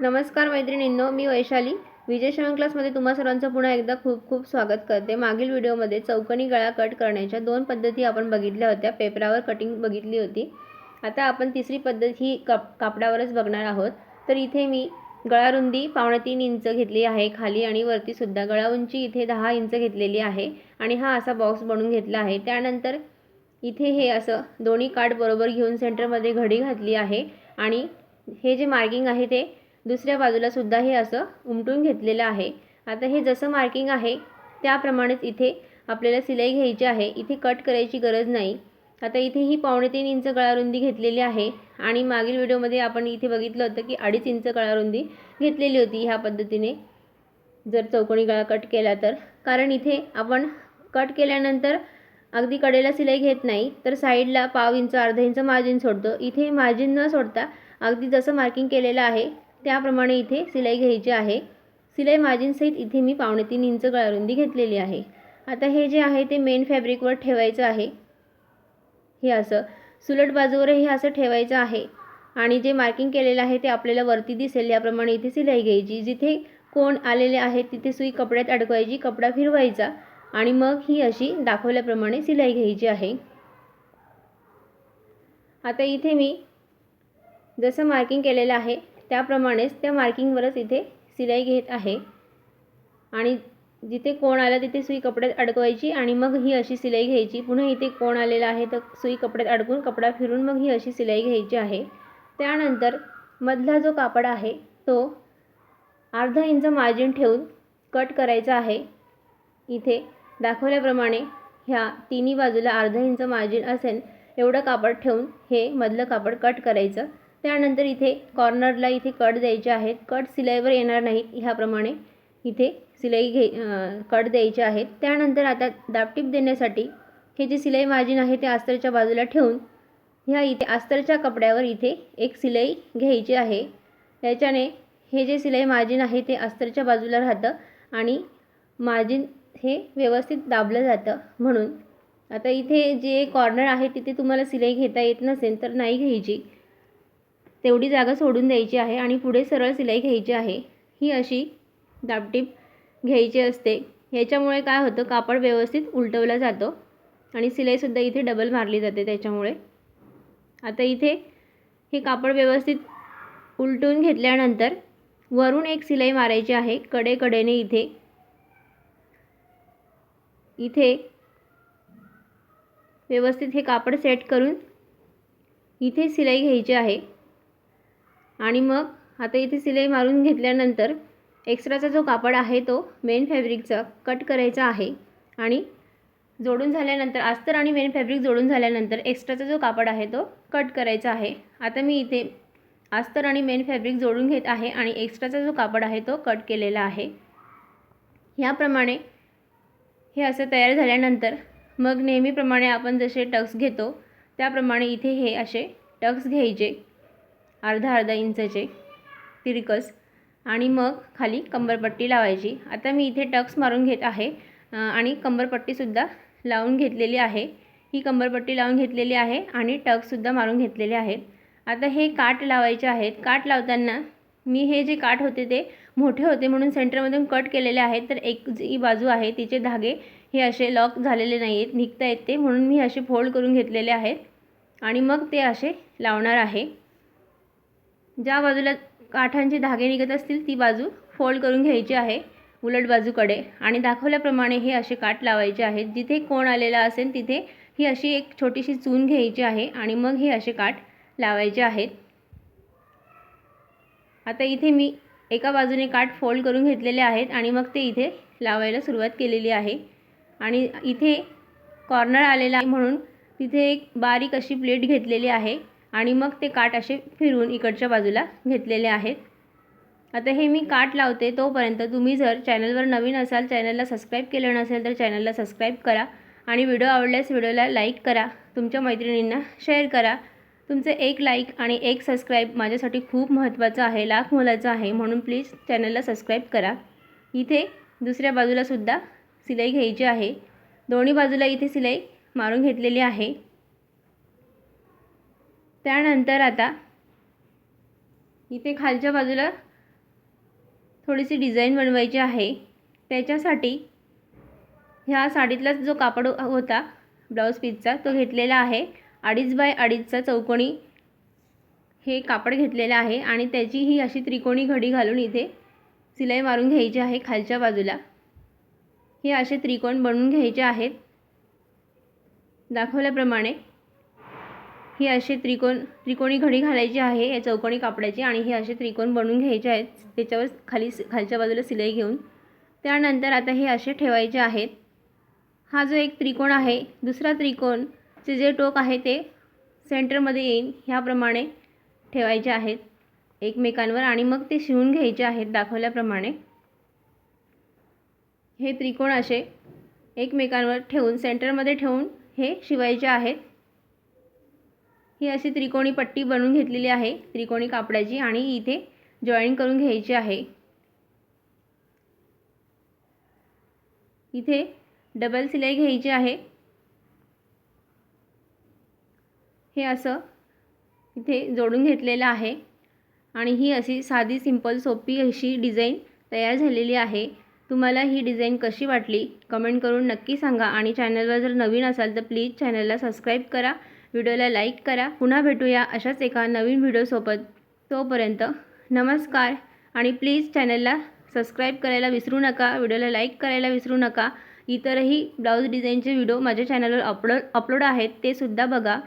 नमस्कार मैत्रिणींनो मी वैशाली. विजय शिवण क्लासमध्ये तुम्हा सर्वांचं पुन्हा एकदा खूप खूप स्वागत करते. मागील व्हिडिओमध्ये चौकणी गळा कट करण्याच्या दोन पद्धती आपण बघितल्या होत्या. पेपरावर कटिंग बघितली होती. आता आपण तिसरी पद्धत ही कप कापडावरच बघणार आहोत. तर इथे मी गळा रुंदी पावणे तीन इंच घेतली आहे खाली आणि वरतीसुद्धा गळा उंची इथे दहा इंच घेतलेली आहे आणि हा असा बॉक्स बनवून घेतला आहे. त्यानंतर इथे हे असं दोन्ही काठ बरोबर घेऊन सेंटरमध्ये घडी घातली आहे आणि हे जे मार्किंग आहे ते दुसऱ्या बाजूला सुद्धा हे असं उमटून घेतलेलं आहे. आता हे जसं मार्किंग आहे त्याप्रमाणेच इथे आपल्याला सिलाई घ्यायची आहे. इथे कट करायची गरज नाही. आता इथे ही पावणे तीन इंच गळारुंदी घेतलेली आहे आणि मागील व्हिडिओमध्ये आपण इथे बघितलं होतं की अडीच इंच गळारुंदी घेतलेली होती ह्या पद्धतीने. जर चौकोनी गळा कट केला तर. कारण इथे आपण कट केल्यानंतर अगदी कडेला सिलाई घेत नाही तर साईडला पाव इंच अर्धा इंच मार्जिन सोडतो. इथे मार्जिन न सोडता अगदी जसं मार्किंग केलेलं आहे त्याप्रमाणे इथे सिलाई घ्यायची आहे. सिलाई मार्जिनसहित इथे मी पावणे तीन इंच गळारुंदी घेतलेली आहे. आता हे जे आहे ते मेन फॅब्रिकवर ठेवायचं आहे. हे असं. सुलट बाजूवरही असं ठेवायचं आहे. आणि जे मार्किंग केलेलं आहे ते आपल्याला वरती दिसेल. याप्रमाणे इथे सिलाई घ्यायची. जिथे कोण आलेले आहेत तिथे सुई कपड्यात अडकवायची कपडा फिरवायचा. आणि मग ही अशी दाखवल्याप्रमाणे सिलाई घ्यायची आहे. आता इथे मी जसं मार्किंग केलेलं आहे त्याप्रमाणेच त्या मार्किंगवरच इथे सिलाई घेत आहे. आणि जिथे कोण आला तिथे सुई कपड्यात अडकवायची आणि मग ही अशी सिलाई घ्यायची. पुन्हा इथे कोण आलेला आहे तर सुई कपड्यात अडकून कपडा फिरून मग ही अशी सिलाई घ्यायची आहे. त्यानंतर मधला जो कापड आहे तो अर्धा इंच मार्जिन ठेवून कट करायचा आहे. इथे दाखवल्याप्रमाणे ह्या तिन्ही बाजूला अर्धा इंच मार्जिन असेल एवढं कापड ठेवून हे मधलं कापड कट करायचं. त्यानंतर इथे कॉर्नरला इथे कट द्यायचे आहेत. कट सिलाईवर येणार नाहीत ह्याप्रमाणे. इथे सिलाई घे कट द्यायचे आहेत. त्यानंतर आता दापटीप देण्यासाठी हे जे सिलाई मार्जिन आहे ते अस्तरच्या बाजूला ठेवून ह्या इथे अस्तरच्या कपड्यावर इथे एक सिलाई घ्यायची आहे. त्याच्याने हे जे सिलाई मार्जिन आहे ते अस्तरच्या बाजूला राहतं आणि मार्जिन हे व्यवस्थित दाबलं जातं म्हणून. आता इथे जे कॉर्नर आहे तिथे तुम्हाला सिलाई घेता येत नसेल तर नाही घ्यायची. तेवढी जागा सोडून द्यायची आहे आणि पुढे सरळ सिलाई घ्यायची आहे. ही अशी दाबटीप घ्यायची असते. ह्याच्यामुळे काय होतं कापड व्यवस्थित उलटवला जातो आणि सिलाईसुद्धा इथे डबल मारली जाते त्याच्यामुळे. आता इथे हे कापड व्यवस्थित उलटून घेतल्यानंतर वरून एक सिलाई मारायची आहे कडेकडेने इथे. इथे व्यवस्थित हे कापड सेट करून इथे सिलाई घ्यायची आहे. आणि मग आता इथे सिलाई मारून घेतल्यानंतर एक्स्ट्राचा जो कापड आहे तो मेन फॅब्रिकचा कट करायचा आहे. आणि जोडून झाल्यानंतर अस्तर आणि मेन फॅब्रिक जोडून झाल्यानंतर एक्स्ट्राचा जो कापड आहे तो कट करायचा आहे. आता मी इथे अस्तर आणि मेन फॅब्रिक जोडून घेत आहे आणि एक्स्ट्राचा जो कापड आहे तो कट केलेला आहे. ह्याप्रमाणे हे असं तयार झाल्यानंतर मग नेहमीप्रमाणे आपण जसे टक्स घेतो त्याप्रमाणे इथे हे असे टक्स घ्यायचे. अर्धा अर्धा इंचचे तिरकस आणि मग खाली कंबरपट्टी लावायची. आता मी इथे टक्स मारून घेत आहे आणि कंबरपट्टीसुद्धा लावून घेतलेली आहे. ही कंबरपट्टी लावून घेतलेली आहे आणि टक्ससुद्धा मारून घेतलेले आहेत. आता हे काठ लावायचे आहेत. काठ लावताना मी हे जे काठ होते ते मोठे होते म्हणून सेंटरमधून कट केलेले आहेत तर एक जी बाजू आहे तिचे धागे हे असे लॉक झालेले नाही आहेत निघता येत ते म्हणून मी असे फोल्ड करून घेतलेले आहेत आणि मग ते असे लावणार आहे. ज्या बाजूला काठांचे धागे निघत असतील ती बाजू फोल्ड करून घ्यायची आहे उलट बाजूकडे. आणि दाखवल्याप्रमाणे हे असे काठ लावायचे आहेत. जिथे कोण आलेला असेल तिथे ही अशी एक छोटीशी चून घ्यायची आहे आणि मग हे असे काठ लावायचे आहेत. आता इथे मी एका बाजूने काठ फोल्ड करून घेतलेले आहेत आणि मग ते इथे लावायला सुरुवात केलेली आहे. आणि इथे कॉर्नर आलेला आहे म्हणून तिथे एक बारीक अशी प्लेट घेतलेली आहे. आणि मग ते काठ असे फिरून इकडच्या बाजूला घेतलेले आहेत. आता हे मी काठ लावते तोपर्यंत तुम्ही जर चॅनलवर नवीन असाल चॅनलला सबस्क्राईब केलं नसेल तर चॅनलला सबस्क्राईब करा आणि व्हिडिओ आवडल्यास व्हिडिओला लाईक करा तुमच्या मैत्रिणींना शेअर करा. तुमचे एक लाईक आणि एक सबस्क्राईब माझ्यासाठी खूप महत्त्वाचं आहे लाख मोलाचं आहे म्हणून प्लीज चॅनलला सबस्क्राईब करा. इथे दुसऱ्या बाजूलासुद्धा सिलाई घ्यायची आहे. दोन्ही बाजूला इथे सिलाई मारून घेतलेली आहे. त्यानंतर आता इथे खालच्या बाजूला थोडीशी डिझाईन बनवायची आहे. त्याच्यासाठी ह्या साडीतलाच जो कापड होता ब्लाऊज पीसचा तो घेतलेला आहे. अडीच बाय अडीचचा चौकोनी हे कापड घेतलेलं आहे आणि त्याची ही अशी त्रिकोणी घडी घालून इथे सिलाई मारून घ्यायची आहे खालच्या बाजूला. हे असे त्रिकोण बनवून घ्यायचे आहेत. दाखवल्याप्रमाणे ही असे त्रिकोण त्रिकोणी घडी घालायची आहे या चौकोनी कापडाची आणि हे असे त्रिकोण बनवून घ्यायचे आहेत त्याच्यावर खाली खालच्या बाजूला सिलाई घेऊन. त्यानंतर आता हे असे ठेवायचे आहेत. हा जो एक त्रिकोण आहे दुसरा त्रिकोणचे जे टोक आहे ते सेंटरमध्ये येईन ह्याप्रमाणे ठेवायचे आहेत एकमेकांवर आणि मग ते शिवून घ्यायचे आहेत दाखवल्याप्रमाणे. हे त्रिकोण असे एकमेकांवर ठेवून सेंटरमध्ये ठेवून हे शिवायचे आहेत. ही अशी त्रिकोणी पट्टी बनवून घेतलेली आहे. त्रिकोणी कापडाची आणि इथे जॉईन करून घ्यायची आहे. इथे डबल सिलाई घ्यायची आहे. हे असं इथे जोडून घेतलेलं आहे. आणि ही अशी साधी सिंपल सोपी अशी डिझाईन तयार झालेली आहे. तुम्हाला ही डिझाईन कशी वाटली? कमेंट करून नक्की सांगा. आणि चॅनलवर जर नवीन असाल तर प्लीज चॅनलला सबस्क्राईब करा. व्हिडिओला लाईक करा. पुन्हा भेटूया अशाच एका नवीन व्हिडिओसोबत तोपर्यंत नमस्कार आणि प्लीज चॅनलला सबस्क्राईब करायला विसरू नका व्हिडिओला लाईक करायला विसरू नका. इतरही ब्लाऊज डिझाईनचे व्हिडिओ माझ्या चॅनलवर अपलोड अपलोड आहेत ते सुद्धा बघा.